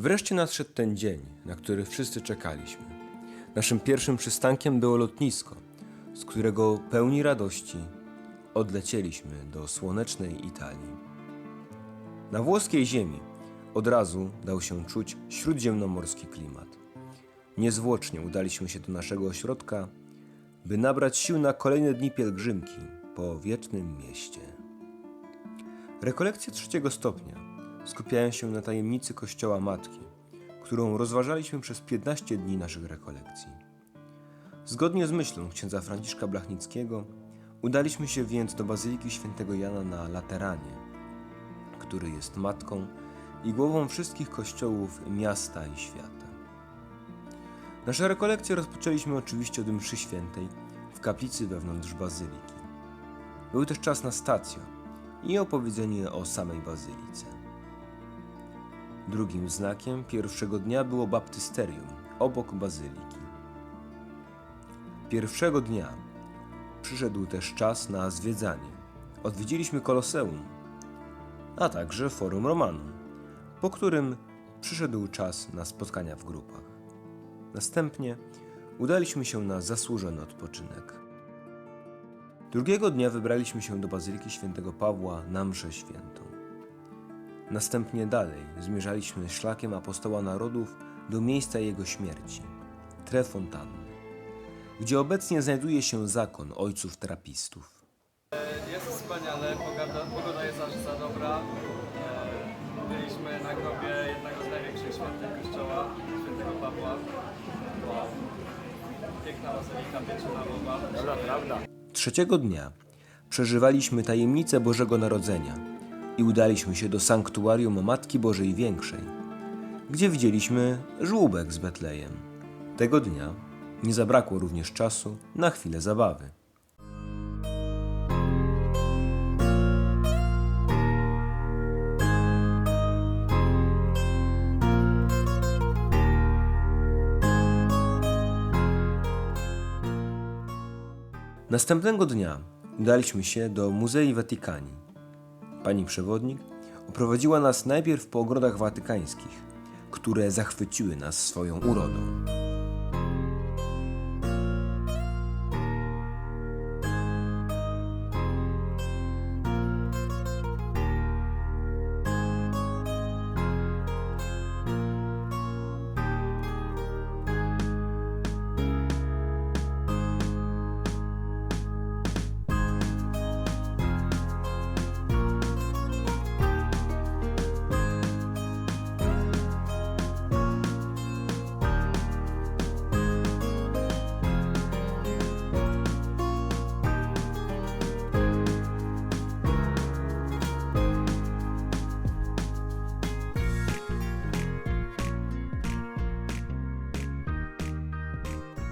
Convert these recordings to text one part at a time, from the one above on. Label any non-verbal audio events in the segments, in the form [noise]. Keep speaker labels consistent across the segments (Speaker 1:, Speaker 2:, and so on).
Speaker 1: Wreszcie nadszedł ten dzień, na który wszyscy czekaliśmy. Naszym pierwszym przystankiem było lotnisko, z którego pełni radości odlecieliśmy do słonecznej Italii. Na włoskiej ziemi od razu dał się czuć śródziemnomorski klimat. Niezwłocznie udaliśmy się do naszego ośrodka, by nabrać sił na kolejne dni pielgrzymki po wiecznym mieście. Rekolekcje trzeciego stopnia skupiają się na tajemnicy Kościoła Matki, którą rozważaliśmy przez 15 dni naszych rekolekcji. Zgodnie z myślą księdza Franciszka Blachnickiego udaliśmy się więc do Bazyliki Świętego Jana na Lateranie, który jest matką i głową wszystkich kościołów miasta i świata. Nasze rekolekcje rozpoczęliśmy oczywiście od mszy świętej w kaplicy wewnątrz bazyliki. Był też czas na stację i opowiedzenie o samej bazylice. Drugim znakiem pierwszego dnia było baptysterium obok bazyliki. Pierwszego dnia przyszedł też czas na zwiedzanie. Odwiedziliśmy Koloseum, a także Forum Romanum, po którym przyszedł czas na spotkania w grupach. Następnie udaliśmy się na zasłużony odpoczynek. Drugiego dnia wybraliśmy się do Bazyliki Świętego Pawła na mszę świętą. Następnie dalej zmierzaliśmy szlakiem apostoła narodów do miejsca jego śmierci, Trefontanny, gdzie obecnie znajduje się zakon ojców terapistów.
Speaker 2: Jest wspaniale, pogoda, pogoda jest aż za dobra. E, Byliśmy na grobie jednego z największych świętych kościoła, świętego Pawła. Wow. Piękna bazylika, piękna głowa. Dobra, prawda.
Speaker 1: Trzeciego dnia przeżywaliśmy tajemnicę Bożego Narodzenia i udaliśmy się do sanktuarium Matki Bożej Większej, gdzie widzieliśmy żłóbek z Betlejem. Tego dnia nie zabrakło również czasu na chwilę zabawy. Następnego dnia udaliśmy się do Muzei Watykani. Pani przewodnik oprowadziła nas najpierw po ogrodach watykańskich, które zachwyciły nas swoją urodą.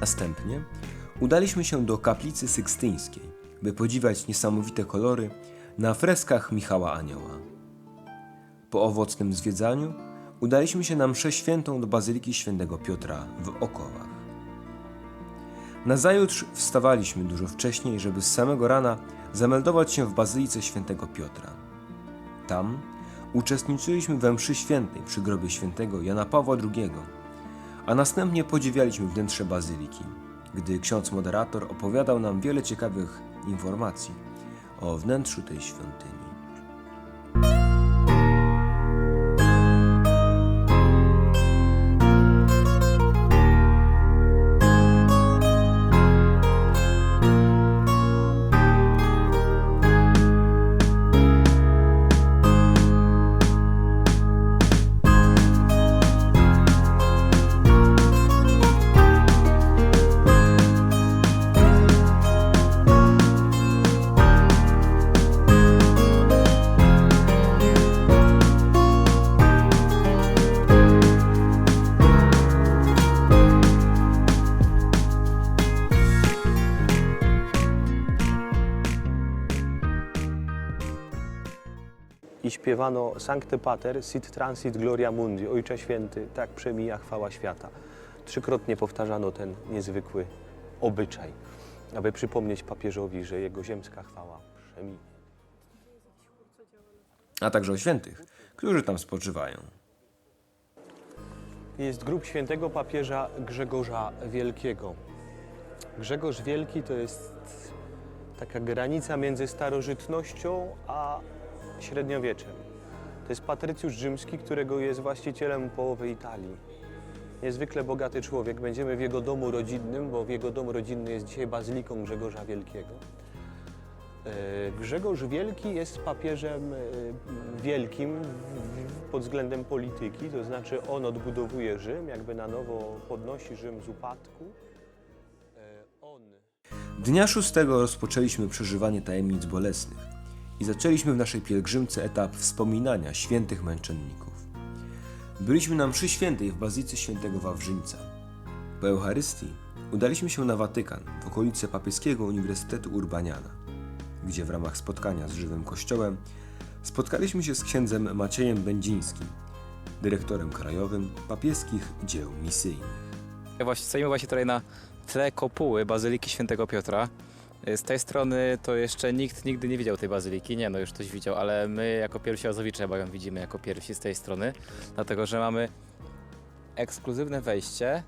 Speaker 1: Następnie udaliśmy się do kaplicy sykstyńskiej, by podziwiać niesamowite kolory na freskach Michała Anioła. Po owocnym zwiedzaniu udaliśmy się na mszę świętą do Bazyliki Świętego Piotra w Okowach. Nazajutrz wstawaliśmy dużo wcześniej, żeby z samego rana zameldować się w Bazylice Świętego Piotra. Tam uczestniczyliśmy we mszy świętej przy grobie świętego Jana Pawła II, a następnie podziwialiśmy wnętrze bazyliki, gdy ksiądz moderator opowiadał nam wiele ciekawych informacji o wnętrzu tej świątyni.
Speaker 3: I śpiewano Sancte Pater, sit transit gloria mundi, Ojcze Święty, tak przemija chwała świata. Trzykrotnie powtarzano ten niezwykły obyczaj, aby przypomnieć papieżowi, że jego ziemska chwała przeminie.
Speaker 1: a także o świętych, którzy tam spoczywają.
Speaker 3: jest grób świętego papieża Grzegorza Wielkiego. Grzegorz Wielki to jest taka granica między starożytnością a średniowieczem. To jest patrycjusz rzymski, którego jest właścicielem połowy Italii. Niezwykle bogaty człowiek. Będziemy w jego domu rodzinnym, bo w jego dom rodzinny jest dzisiaj bazyliką Grzegorza Wielkiego. E, Grzegorz Wielki jest papieżem e, wielkim pod względem polityki, to znaczy on odbudowuje Rzym, jakby na nowo podnosi Rzym z upadku. E, On
Speaker 1: Dnia szóstego rozpoczęliśmy przeżywanie tajemnic bolesnych i zaczęliśmy w naszej pielgrzymce etap wspominania świętych męczenników. Byliśmy na mszy świętej w Bazylice Świętego Wawrzyńca. Po Eucharystii udaliśmy się na Watykan, w okolice papieskiego Uniwersytetu Urbaniana, gdzie w ramach spotkania z żywym kościołem spotkaliśmy się z księdzem Maciejem Będzińskim, dyrektorem krajowym papieskich dzieł misyjnych.
Speaker 4: Właśnie, stoimy właśnie tutaj na tle kopuły Bazyliki Świętego Piotra. Y, Z tej strony to jeszcze nikt nigdy nie widział tej bazyliki, nie no już ktoś widział, ale my jako pierwsi Ozowicze chyba ją widzimy jako pierwsi z tej strony, dlatego że mamy ekskluzywne wejście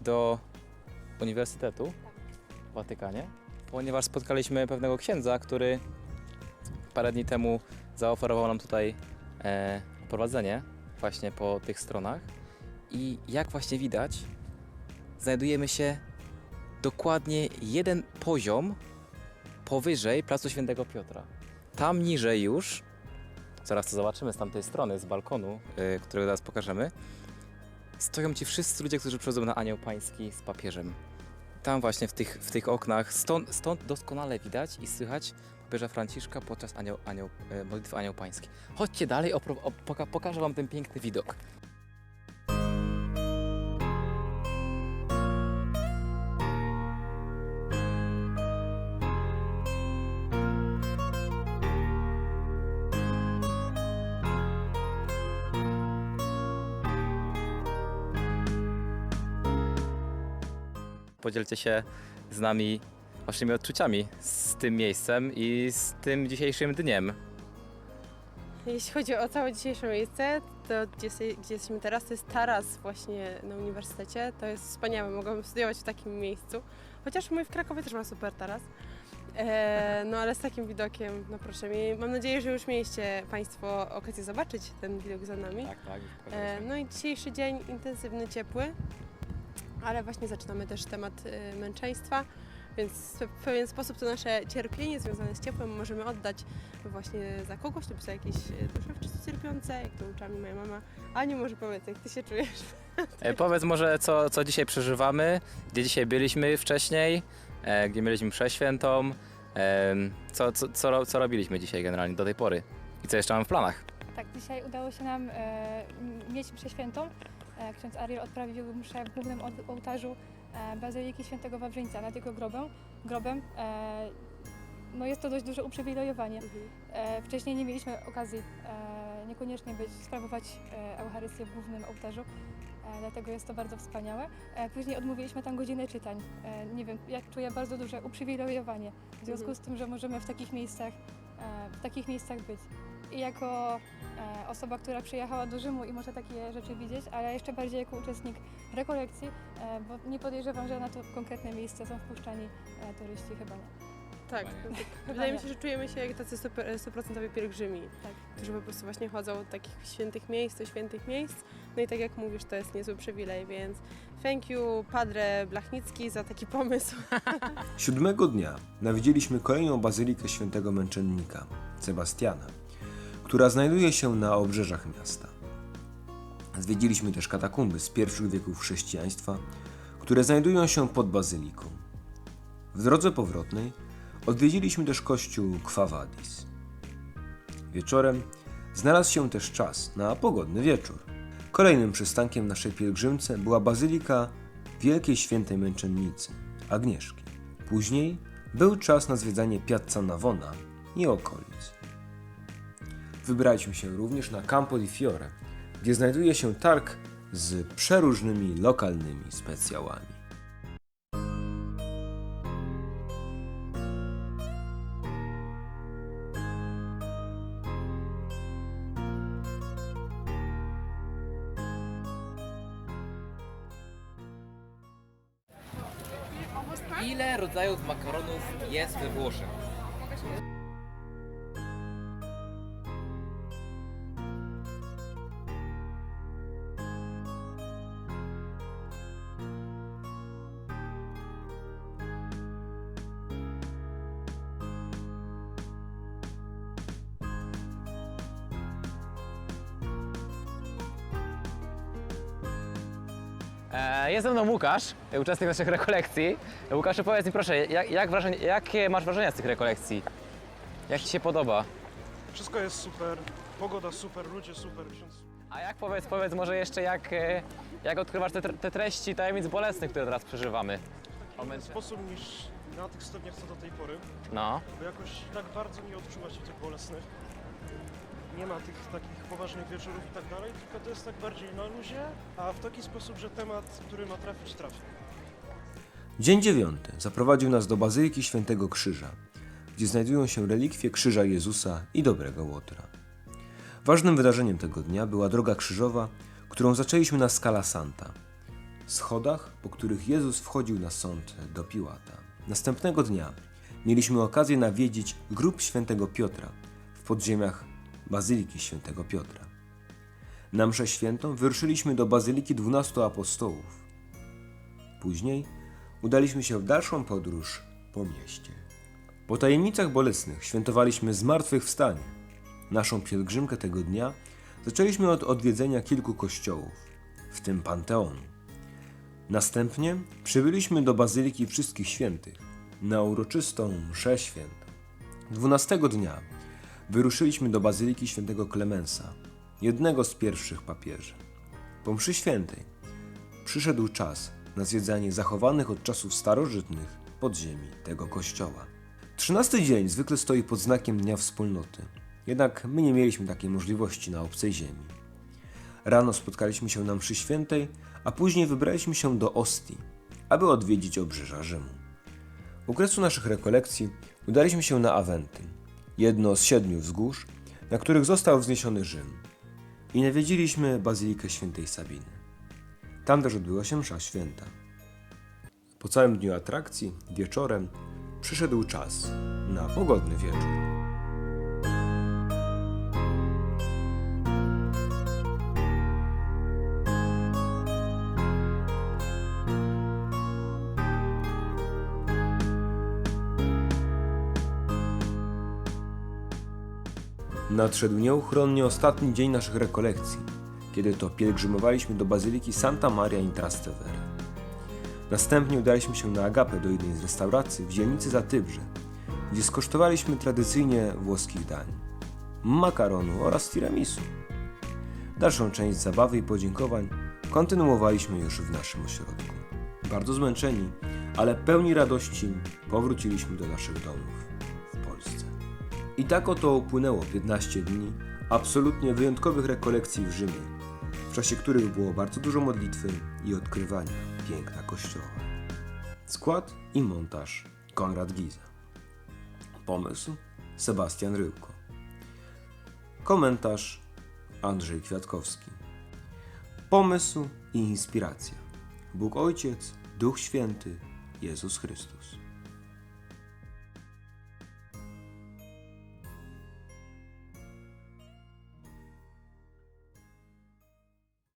Speaker 4: do Uniwersytetu w Watykanie, ponieważ spotkaliśmy pewnego księdza, który parę dni temu zaoferował nam tutaj e, prowadzenie właśnie po tych stronach. I jak właśnie widać, znajdujemy się dokładnie jeden poziom powyżej Placu Świętego Piotra. Tam niżej już, zaraz to zobaczymy z tamtej strony, z balkonu, yy, którego zaraz pokażemy, stoją ci wszyscy ludzie, którzy przychodzą na Anioł Pański z papieżem. Tam właśnie w tych, w tych oknach, stąd, stąd doskonale widać i słychać papieża Franciszka podczas anioł, anioł, e, modlitwy Anioł Pański. Chodźcie dalej, opro, op, poka, pokażę wam ten piękny widok. Podzielcie się z nami waszymi odczuciami z tym miejscem i z tym dzisiejszym dniem.
Speaker 5: Jeśli chodzi o całe dzisiejsze miejsce, to gdzie, gdzie jesteśmy teraz, to jest taras właśnie na uniwersytecie. To jest wspaniałe, mogłabym studiować w takim miejscu. Chociaż mój w Krakowie też ma super taras. E, no ale z takim widokiem, no proszę mi. Mam nadzieję, że już mieliście Państwo okazję zobaczyć ten widok za nami.
Speaker 4: Tak, tak.
Speaker 5: E, no i dzisiejszy dzień intensywny, ciepły, ale właśnie zaczynamy też temat e, męczeństwa, więc w pewien sposób to nasze cierpienie związane z ciepłem możemy oddać właśnie za kogoś lub za jakieś e, dusze wczesno cierpiące, jak to uczyła mi moja mama. Aniu, może powiedz, jak Ty się czujesz? [laughs]
Speaker 4: E, powiedz może, co, co dzisiaj przeżywamy, gdzie dzisiaj byliśmy wcześniej, e, gdzie mieliśmy mszę świętą, e, co, co, co, co robiliśmy dzisiaj generalnie do tej pory i co jeszcze mamy w planach.
Speaker 6: Tak, dzisiaj udało się nam e, mieć mszę świętą. E, ksiądz Ariel odprawił mszę w głównym ołtarzu e, Bazyliki Świętego Wawrzyńca nad jego grobem. grobem. E, no jest to dość duże uprzywilejowanie. E, wcześniej nie mieliśmy okazji e, niekoniecznie być, sprawować e, Eucharystię w głównym ołtarzu, e, dlatego jest to bardzo wspaniałe. E, później odmówiliśmy tam godzinę czytań. E, nie wiem, ja czuję bardzo duże uprzywilejowanie w związku
Speaker 5: Mhm.
Speaker 6: z tym, że możemy w takich miejscach, e, w takich miejscach być. I jako e, osoba, która przyjechała do Rzymu i może takie rzeczy widzieć, ale jeszcze bardziej jako uczestnik rekolekcji, e, bo nie podejrzewam, że na to konkretne miejsce są wpuszczani e, turyści, chyba nie.
Speaker 5: Tak, [laughs] wydaje mi się, że czujemy się jak tacy super- stuprocentowi pielgrzymi,
Speaker 6: Tak.
Speaker 5: którzy po prostu właśnie chodzą od takich świętych miejsc do świętych miejsc. No i tak jak mówisz, to jest niezły przywilej, więc thank you Padre Blachnicki za taki pomysł. [laughs]
Speaker 1: Siódmego dnia nawiedziliśmy kolejną bazylikę świętego męczennika, Sebastiana, która znajduje się na obrzeżach miasta. Zwiedziliśmy też katakumby z pierwszych wieków chrześcijaństwa, które znajdują się pod bazyliką. W drodze powrotnej odwiedziliśmy też kościół Quavadis. Wieczorem znalazł się też czas na pogodny wieczór. Kolejnym przystankiem naszej pielgrzymce była bazylika Wielkiej Świętej Męczennicy, Agnieszki. Później był czas na zwiedzanie Piazza Navona i okolic. Wybraliśmy się również na Campo di Fiore, gdzie znajduje się targ z przeróżnymi lokalnymi specjałami.
Speaker 4: Ile rodzajów makaronów jest we Włoszech? Jest ze mną Łukasz, uczestnik naszych rekolekcji. Łukaszu, powiedz mi proszę, jak, jak wrażenie, jakie masz wrażenia z tych rekolekcji? Jak Ci się podoba?
Speaker 7: Wszystko jest super, pogoda super, ludzie super, ksiądz
Speaker 4: A jak powiedz, powiedz może jeszcze, jak, e, jak odkrywasz te, te treści tajemnic bolesnych, które teraz przeżywamy?
Speaker 7: w inny sposób niż na tych stopniach co do tej pory,
Speaker 4: No.
Speaker 7: bo jakoś tak bardzo nie odczuwa się tych bolesnych. Nie ma tych takich poważnych wieczorów i tak dalej, tylko to jest tak bardziej na luzie, a w taki sposób, że temat, który ma trafić, trafi.
Speaker 1: Dzień dziewiąty zaprowadził nas do Bazyliki Świętego Krzyża, gdzie znajdują się relikwie Krzyża Jezusa i Dobrego Łotra. Ważnym wydarzeniem tego dnia była droga krzyżowa, którą zaczęliśmy na Scala Santa, schodach, po których Jezus wchodził na sąd do Piłata. Następnego dnia mieliśmy okazję nawiedzić grób Świętego Piotra w podziemiach Bazyliki Świętego Piotra. Na mszę świętą wyruszyliśmy do Bazyliki Dwunastu Apostołów. Później udaliśmy się w dalszą podróż po mieście. Po tajemnicach bolesnych świętowaliśmy zmartwychwstanie. Naszą pielgrzymkę tego dnia zaczęliśmy od odwiedzenia kilku kościołów, w tym Panteonu. Następnie przybyliśmy do Bazyliki Wszystkich Świętych na uroczystą mszę świętą. Dwunastego dnia wyruszyliśmy do Bazyliki Świętego Klemensa, jednego z pierwszych papieży. Po mszy świętej przyszedł czas na zwiedzanie zachowanych od czasów starożytnych podziemi tego kościoła. Trzynasty dzień zwykle stoi pod znakiem Dnia Wspólnoty, jednak my nie mieliśmy takiej możliwości na obcej ziemi. Rano spotkaliśmy się na mszy świętej, a później wybraliśmy się do Ostii, aby odwiedzić obrzeża Rzymu. U kresu naszych rekolekcji udaliśmy się na Awenty, jedno z siedmiu wzgórz, na których został wzniesiony Rzym, i nawiedziliśmy Bazylikę Świętej Sabiny. Tam też odbyła się msza święta. Po całym dniu atrakcji, wieczorem, przyszedł czas na pogodny wieczór. Nadszedł nieuchronnie ostatni dzień naszych rekolekcji, kiedy to pielgrzymowaliśmy do Bazyliki Santa Maria in Trastevere. Następnie udaliśmy się na Agapę do jednej z restauracji w dzielnicy Zatybrze, gdzie skosztowaliśmy tradycyjnie włoskich dań makaronu oraz tiramisu. Dalszą część zabawy i podziękowań kontynuowaliśmy już w naszym ośrodku. Bardzo zmęczeni, ale pełni radości powróciliśmy do naszych domów. I tak oto upłynęło 15 dni absolutnie wyjątkowych rekolekcji w Rzymie, w czasie których było bardzo dużo modlitwy i odkrywania piękna Kościoła. Skład i montaż Konrad Giza. Pomysł Sebastian Ryłko. Komentarz Andrzej Kwiatkowski. Pomysł i inspiracja Bóg Ojciec, Duch Święty, Jezus Chrystus.